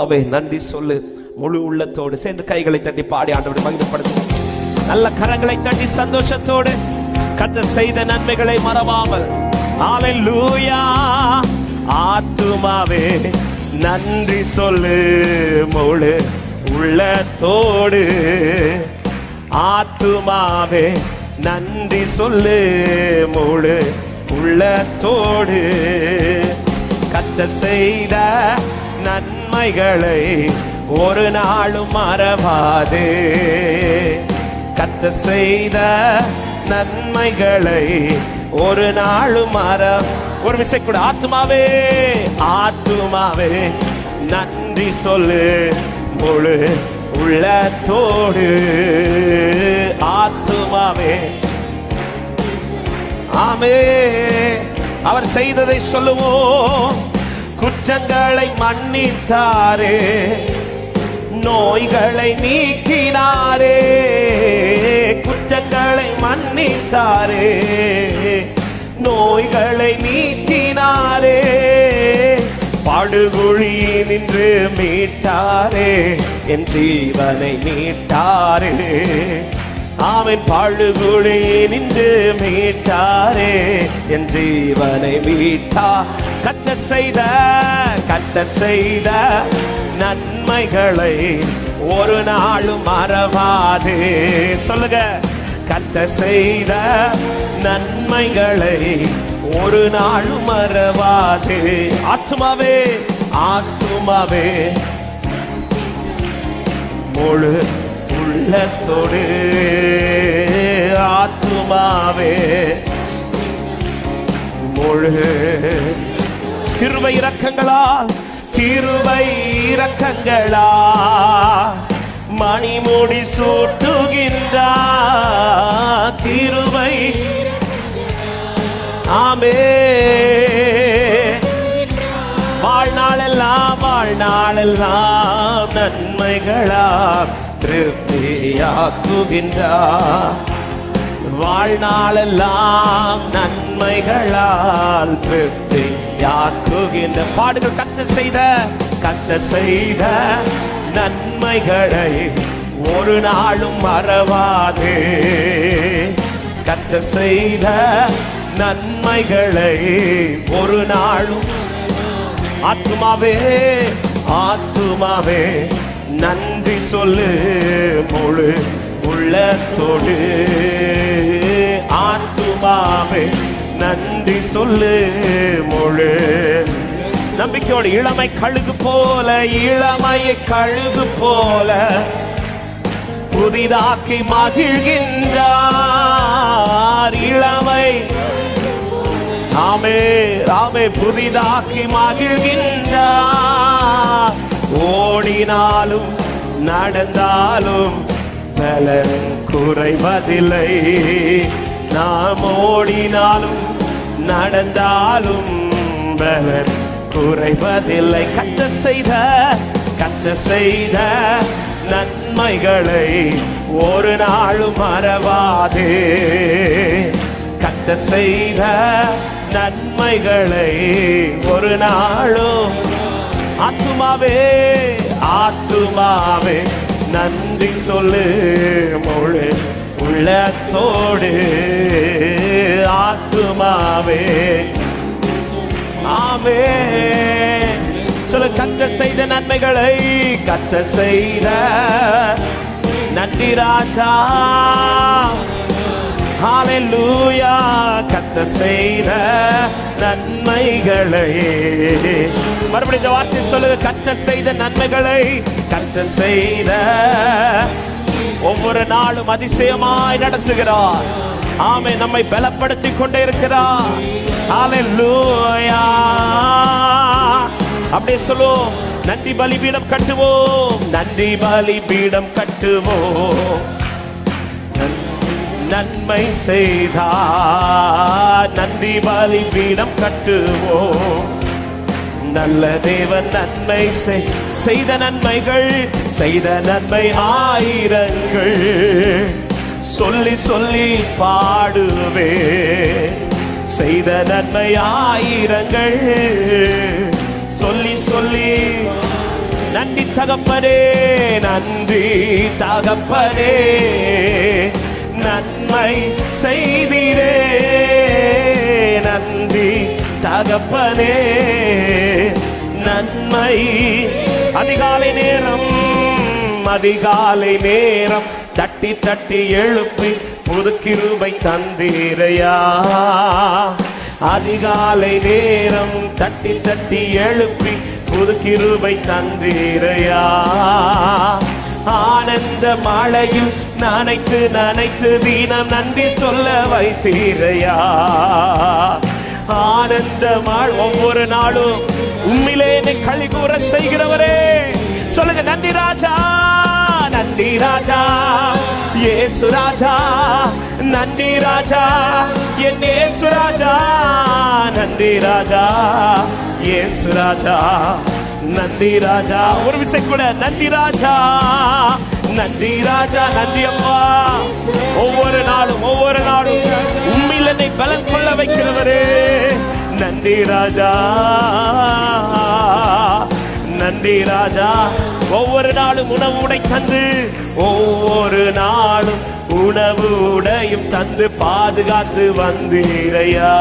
அவை நன்றி சொல்லு. முழு உள்ளத்தோடு சேர்ந்து கைகளை தட்டி பாடி ஆண்டவரை மகிழ்ப்படுத்தும் நல்ல கரங்களை தட்டி சந்தோஷத்தோடு கத்த செய்த நன்மைகளை மறவாமல். ஹalleluya ஆத்துமாவே நன்றி சொல்லு. முழு உள்ளத்தோடு ஆத்துமாவே நன்றி சொல்லு. முழு உள்ளத்தோடு கத்த செய்த உண்மைகளை ஒரு நாளும் மறவாதே. கத்த செய்த நன்மைகளை ஒரு நாளும் மற ஒரு விசை கூட ஆத்துமாவே ஆத்துமாவே நன்றி சொல்லு முழு உள்ளத்தோடு. ஆத்துமாவே. ஆமே அவர் செய்ததை சொல்லுவோம். குற்றங்களை மன்னித்தாரே நோய்களை நீக்கினாரே குற்றங்களை மன்னித்தாரே நோய்களை நீக்கினாரே படுகுழி நின்று மீட்டாரே என் ஜீவனை மீட்டாரே. அவன் பாழுகுழி நின்று மீட்டாரே என் ஜீவனை மீட்டா. கத்த செய்த கத்த செய்த நன்மைகளை ஒரு நாளும் மறவாதே. சொல்லுங்க. கத்த செய்த நன்மைகளை ஒரு நாளும் மறவாதே. ஆத்துமாவே ஆத்துமாவே. முழு உள்ளத்தோடு ஆத்துமாவே. முழு கிருவை இறக்கங்களா கிருவை இறக்கங்களா மணிமுடி சூட்டுகின்றா? கிருவை ஆமே. வாழ்நாளெல்லாம் வாழ்நாளெல்லாம் நன்மைகளா? திருப்தியாக்குகின்றார். வாழ்நாளெல்லாம் நன்மைகளால் திருப்தியாக்குகின்ற பாடுகள் கத்த செய்த கத்த செய்த நன்மைகளை ஒரு நாளும் மறவாதே. கத்த செய்த நன்மைகளை ஒரு நாளும் ஆத்துமாவே ஆத்துமாவே. நன்றி சொல்லு முழு உள்ளத்தோடு. ஆத்துமாவே நன்றி சொல்லு முழு. நம்பிக்கையோடு இளமை கழுகு போல இளமையை கழுகு போல புதிதாக்கி மகிழ்கின்றார் இளமை. ஆமே ஆமே புதிதாக்கி மகிழ்கின்றார். ஓடினாலும் நடந்தாலும் பலன் குறைவதில்லை. நாம் ஓடினாலும் நடந்தாலும் பலன் குறைவதில்லை. கத்த செய்த கத்த செய்த நன்மைகளை ஒரு நாளும் மறவாதே. கத்த செய்த நன்மைகளை ஒரு நாளும் ஆத்துமாவே ஆத்துமாவே நன்றி சொல்லு முழு உள்ளத்தோடு. ஆத்துமாவே. ஆமே சொல்ல கத்த செய்த நன்மைகளை கத்த செய்த நன்றி ராஜா. ஹalleluya. கத்த செய்த நன்மைகளை. மறுபடியும் இந்த வார்த்தை சொல்லுங்க. கத்த செய்த நன்மைகளை கத்த செய்த ஒவ்வொரு நாளும் அதிசயமாய் நடத்துகிறார். ஆமை நம்மை பலப்படுத்தி கொண்டே இருக்கிறார். ஹalleluya அப்படியே சொல்லுவோம். நன்றி பலிபீடம் கட்டுவோம். நன்றி பலிபீடம் கட்டுவோம். நன்மை செய்தா நன்றி பலிபீடம் கட்டுவோம். நல்ல தேவன் நன்மை செய்- செய்த நன்மைகள் செய்த நன்மை ஆயிரங்கள். சொல்லி சொல்லி பாடுவே. செய்த நன்மை ஆயிரங்கள். சொல்லி சொல்லி நன்றி தகப்பனே நன்றி தகப்பனே. நன்மை செய்தீரே நன்றி தகப்பனே நன்மை. அதிகாலை நேரம் அதிகாலை நேரம். தட்டி தட்டி எழுப்பி புது கிருபை தந்தீரையா. அதிகாலை நேரம் தட்டி தட்டி எழுப்பி புது கிருபை தந்தீரையா. ஆனந்த மாலையில் நனைத்து நனைத்து தீனம் நன்றி சொல்ல வைத்தீரையா. ஆனந்தமாள் ஒவ்வொரு நாளும் உண்மையிலே என்னை களி கூற செய்கிறவரே. சொல்லுங்க நன்றி ராஜா நன்றி ராஜா ஏசு ராஜா நன்றி ராஜா என் ஏசு ராஜா நன்றி ராஜா ஏசு ராஜா நன்றி ராஜா. ஒரு விசை கூட நன்றி ராஜா நன்றி ராஜா நன்றி அம்மா ஒவ்வொரு நாளும் ஒவ்வொரு நாளும் உண்மையில் என்னை பலன் கொள்ள வைக்கிறவரே. நன்றி ராஜா. நன்றி ராஜா ஒவ்வொரு நாளும் உணவு உடை தந்து ஒவ்வொரு நாளும் உணவு உடையும் தந்து பாதுகாத்து வந்தீரையா.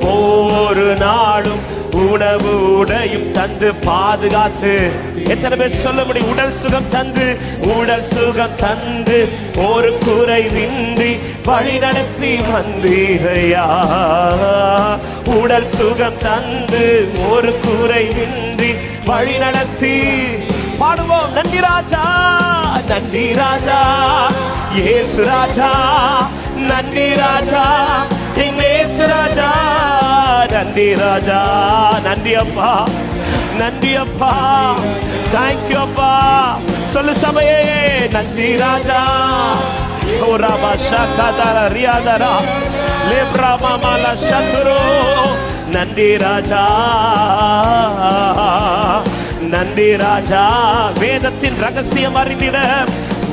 ஒவ்வொரு நாள் உடையும் தந்து பாதுகாத்து. எத்தனை பேர் சொல்ல முடியும்? உடல் சுகம் தந்து உடல் சுகம் தந்து. ஒரு குறைவின்றி வழி நடத்தி வந்தீரையா? உடல் சுகம் தந்து ஒரு குறைவின்றி வழி நடத்தி. பாடுவோம். நன்றி ராஜா நன்றி ராஜா. ஏசு ராஜா நன்றி ராஜா. ராஜா. நன்றி ராஜா நன்றி அப்பா நன்றி அப்பா. தேங்க்யூ அப்பா. சொல்லு சபையே நன்றி ராஜா. ஓ ராமா ஷாகாதார ரியாதரா லேப்ரா மாமால சத்துரு நன்றி ராஜா. நன்றி ராஜா. வேதத்தின் ரகசியம் அறிந்திட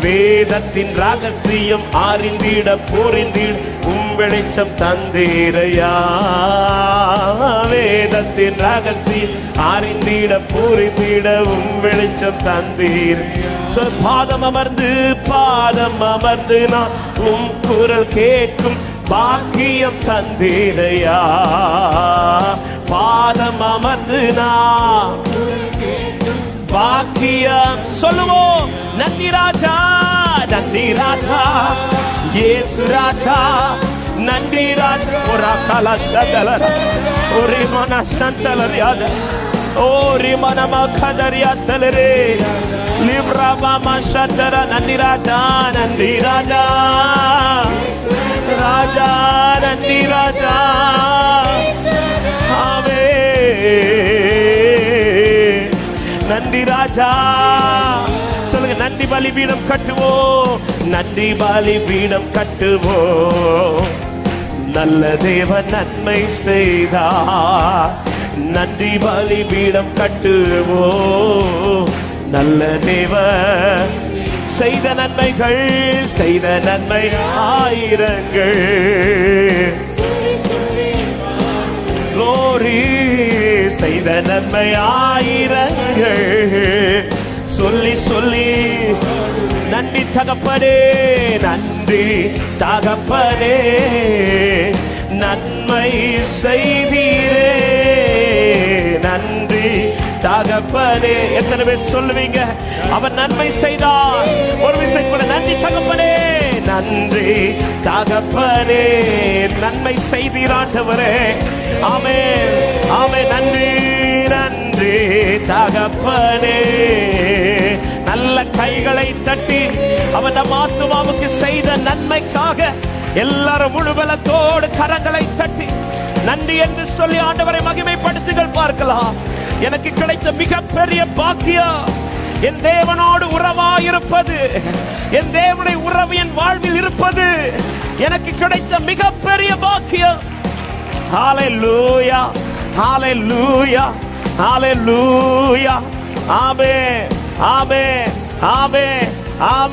வேதத்தின் ரகசியம் அறிந்திட புரிந்திட உம் வெளிச்சம் தந்தீரையா. வேதத்தின் ரகசியம் அறிந்திட புரிந்திட உம் வெளிச்சம் தந்தீர். பாதம் அமர்ந்து பாதம் அமர்ந்து நான் உம் குரல் கேட்கும் பாக்கியம் தந்தீரையா. பாதம் அமர்ந்து நான் நன்றி ராஜா ஏசு ராஜா நன்றி ராஜா. ஒரு கால சதல ஒரு மன சந்தலரியாத ஓரி மனம கதரியாத்தலரே லிப்ரா மாமா சதர நன்றி ராஜா நன்றி ராஜா. ராஜா நன்றி ராஜா. ஆமே. நன்றி ராஜா. நன்றி பலிபீடம் கட்டுவோம். நன்றி பலிபீடம் கட்டுவோம். நல்ல தேவ நன்மை செய்தா நன்றி பலிபீடம் கட்டுவோம். நல்ல தேவ செய்த நன்மைகள் செய்த நன்மை ஆயிரங்கள். Glory செய்த நன்மை ஆயிரங்கள். சொல்லி சொல்லி நன்றி தகப்பனே நன்றி தகப்பனே நன்மை செய்தீரே. நன்றி தகப்பனே. எத்தனை பேர் சொல்லுவீங்க? அவன் நன்மை செய்தார் ஒரு விஷயம் கூட நன்றி தகப்பனே நன்றி தகப்பனே. நன்மை செய்தீராண்டவரே ஆமே ஆமே நன்றி நன்றி தகப்பனே. கைகளை தட்டி அவன் நம் ஆத்மாவுக்கு செய்த நன்மைக்காக எல்லாரும் முழுபலத்தோடு கரங்களை தட்டி நன்றி என்று சொல்லி ஆண்டவரை மகிமைப்படுத்துகள் பார்க்கலாம். எனக்கு கிடைத்த மிகப்பெரிய பாக்கியம் என் தேவனோடு உறவாயிருப்பது என் தேவனுடைய உறவு என் வாழ்வில் இருப்பது எனக்கு கிடைத்த மிகப்பெரிய பாக்கியம். ஹாலே லூயா ஹாலே லூயா ஹாலே லூயா ஆமே ஆமே Amém. Amém.